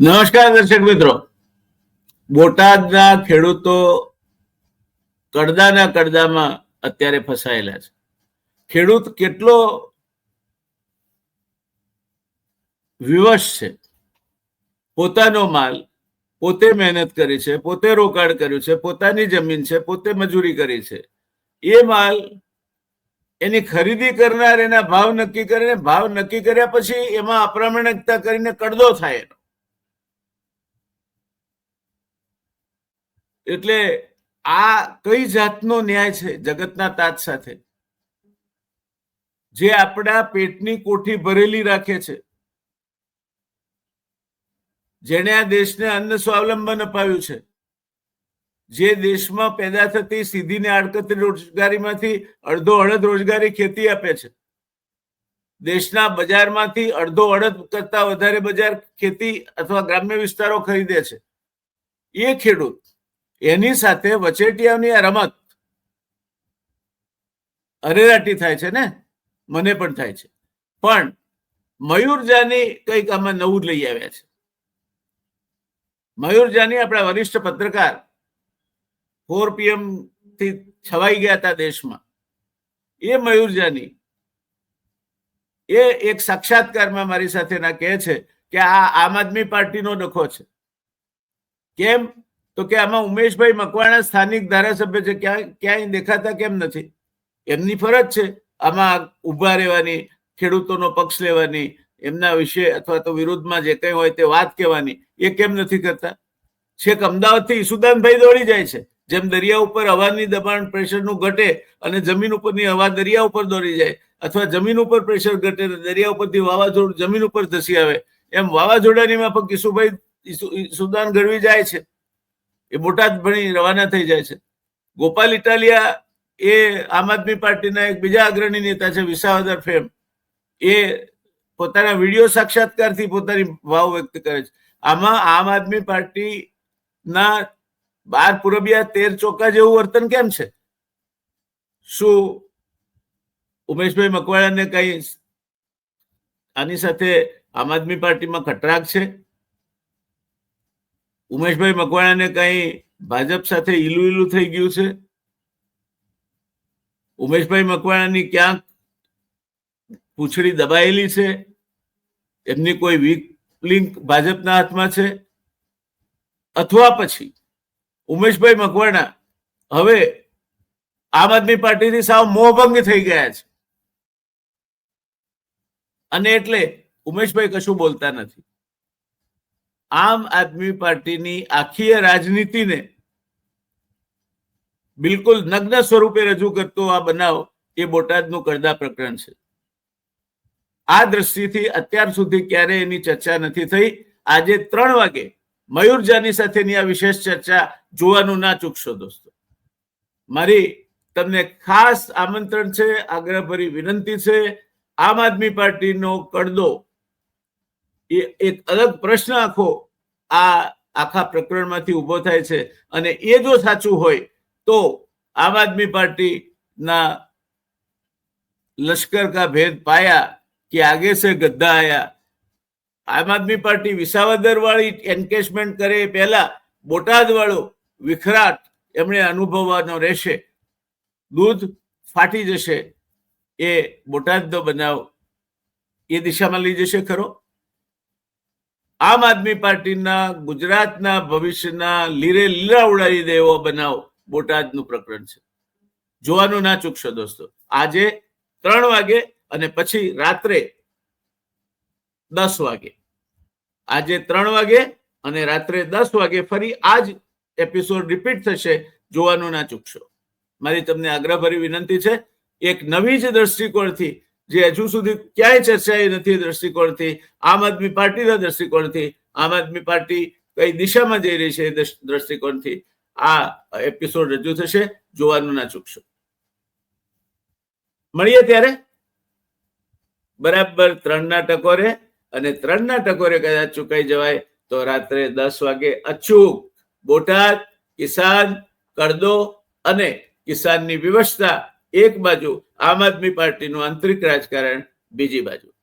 નમસ્કાર દર્શક મિત્રો. બોટાદના ખેડૂતો કડદાના કડદામાં અત્યારે ફસાયેલા છે. ખેડૂત કેટલો વિવશ છે? પોતાનો માલ પોતે મહેનત કરી છે, પોતે રોકાણ કર્યું છે, પોતાની જમીન છે, પોતે મજૂરી કરી છે. એ માલ એની ખરીદી કરનાર એના ભાવ નક્કી કરીને, ભાવ નક્કી કર્યા પછી એમાં અપ્રામાણિકતા કરીને કડદો થાય એનો. એટલે આ કઈ જાતનો ન્યાય છે જગતના તાજ સાથે? જે આપણા પેટની કોઠી ભરેલી રાખે છે. જેણે આ દેશને અન્ન સ્વાવલંબન અપાવ્યું છે. જે દેશમાં પેદા થતી સીધી ને આડકતરી રોજગારીમાંથી અડધો અડધ રોજગારી ખેતી આપે છે. દેશના બજારમાંથી અડધો અડધ કરતા વધારે બજાર ખેતી અથવા ગ્રામ્ય વિસ્તારો ખરીદે છે. એ ખેડૂત એની સાથે વચેટિયાની આ રમત અરેરાટી થાય છે ને? મને પણ થાય છે. પણ મયુર જાની કંઈક આમાં નવું લઈ આવ્યા છે. મયુર આપણા વરિષ્ઠ પત્રકાર ફોર પીએમથી છવાઈ ગયા હતા દેશમાં. એ મયુર જાની એ એક સાક્ષાત્કારમાં મારી સાથે ના કહે છે કે આ આમ આદમી પાર્ટીનો ડખો છે. કેમ? તો કે આમાં ઉમેશભાઈ મકવાણા સ્થાનિક ધારાસભ્ય છે, ક્યાં ક્યાંય દેખાતા કેમ નથી? એમની ફરજ છે, આમાં ઊભા રહેવાની, ખેડૂતોનો પક્ષ લેવાની, એમના વિશે અથવા તો વિરુદ્ધમાં જે કંઈ હોય તે વાત કહેવાની, એ કેમ નથી કરતા? છેક અમદાવાદથી ઈસુદાનભાઈ દોડી જાય છે, જેમ દરિયા ઉપર હવાની દબાણ પ્રેશરનું ઘટે અને જમીન ઉપરની હવા દરિયા ઉપર દોડી જાય, અથવા જમીન ઉપર પ્રેશર ઘટે દરિયા ઉપરથી વાવાઝોડું જમીન ઉપર ધસી આવે, એમ વાવાઝોડાની માફક ઈસુભાઈ સુદાન ગળવી જાય છે. એ બોટાદ ભણી રવાના થઈ જાય છે. ગોપાલ ઇટાલિયા એ આમ આદમી પાર્ટીના એક બીજા અગ્રણી નેતા છે, વિસાવદર ફેમ. એ પોતાના વીડિયો સાક્ષાત્કારથી પોતાની ભાવ વ્યક્ત કરે છે. આમાં આમ આદમી પાર્ટીના બાર પૂરબિયા તેર ચોકા જેવું વર્તન કેમ છે? શું ઉમેશભાઈ મકવાણાને કઈ આની સાથે આમ આદમી પાર્ટીમાં ખટરાક છે? ઉમેશભાઈ મકવાણાને કઈ ભાજપ સાથે ઈલું ઈલું થઈ ગયું છે? ઉમેશભાઈ મકવાણાની ક્યાંક પૂંછડી દબાયેલી છે? એમની કોઈ વીક લિંક ભાજપના હાથમાં છે? અથવા પછી ઉમેશભાઈ મકવાણા હવે આમ આદમી પાર્ટીથી સાવ મોહભંગ થઈ ગયા છે. અને એટલે ઉમેશભાઈ કશું બોલતા નથી. આમ આદમી પાર્ટીની આખી રાજનીતિને બિલકુલ નગ્ન સ્વરૂપે રજૂ કરતો આ બનાવ એ બોટાદનું કરદા પ્રકરણ છે. આ દ્રષ્ટિથી અત્યાર સુધી ક્યારે એની ચર્ચા નથી થઈ. આજે ત્રણ વાગે મયુર જાની સાથેની આ વિશેષ ચર્ચા જોવાનું ના ચૂકશો દોસ્તો. મારી તમને ખાસ આમંત્રણ છે આગ્રહભરી વિનંતી છે. આમ આદમી પાર્ટીનો કડદો એ એક અલગ પ્રશ્ન આખો આ આખા પ્રકરણમાંથી ઊભો થાય છે. અને એ જો સાચું હોય તો આમ આદમી પાર્ટીના લશ્કર કા ભેદ પાયા કે આગે સે ગદ્દા આયા. આમ આદમી પાર્ટી વિસાવદર વાળી એન્કેશમેન્ટ કરે એ પહેલા બોટાદ વાળો વિખરાટ એમણે અનુભવવાનો રહેશે. દૂધ ફાટી જશે. એ બોટાદનો બનાવ. એ દિશામાં લઈ જશે ખરો? આમ આદમી પાર્ટીના, ગુજરાતના ભવિષ્યના લીરે લીલા ઉડાવી દે એવો બનાવ. બોટાદનું પ્રકરણ છે. જોવાનું ના ચૂકશો દોસ્તો. આજે ત્રણ વાગે અને પછી રાત્રે દસ વાગે. આજે ત્રણ વાગે અને રાત્રે દસ વાગે ફરી આ જ એપિસોડ રિપીટ થશે. જોવાનું ના ચૂકશો. મારી તમને આગ્રહભરી વિનંતી છે. એક નવી જ દ્રષ્ટિકોણથી જે હજુ સુધી ક્યાંય ચર્ચાઈ નથી દ્રષ્ટિકોણથી, આમ આદમી પાર્ટીના દ્રષ્ટિકોણથી, આમ આદમી પાર્ટી કઈ દિશામાં જઈ રહી છે એ દ્રષ્ટિકોણથી આ એપિસોડ રજૂ થશે. જોવાનું ના ચૂકશો. મળીએ ત્યારે? બરાબર ત્રણના ટકોરે અને ત્રણના ટકોરે કદાચ ચૂકાઈ જવાય તો રાત્રે દસ વાગે અચૂક બોટાદ, કિસાન, કરદો અને કિસાનની વિવશતા એક બાજુ આમ આદમી પાર્ટીનું આંતરિક રાજકારણ બીજી બાજુ.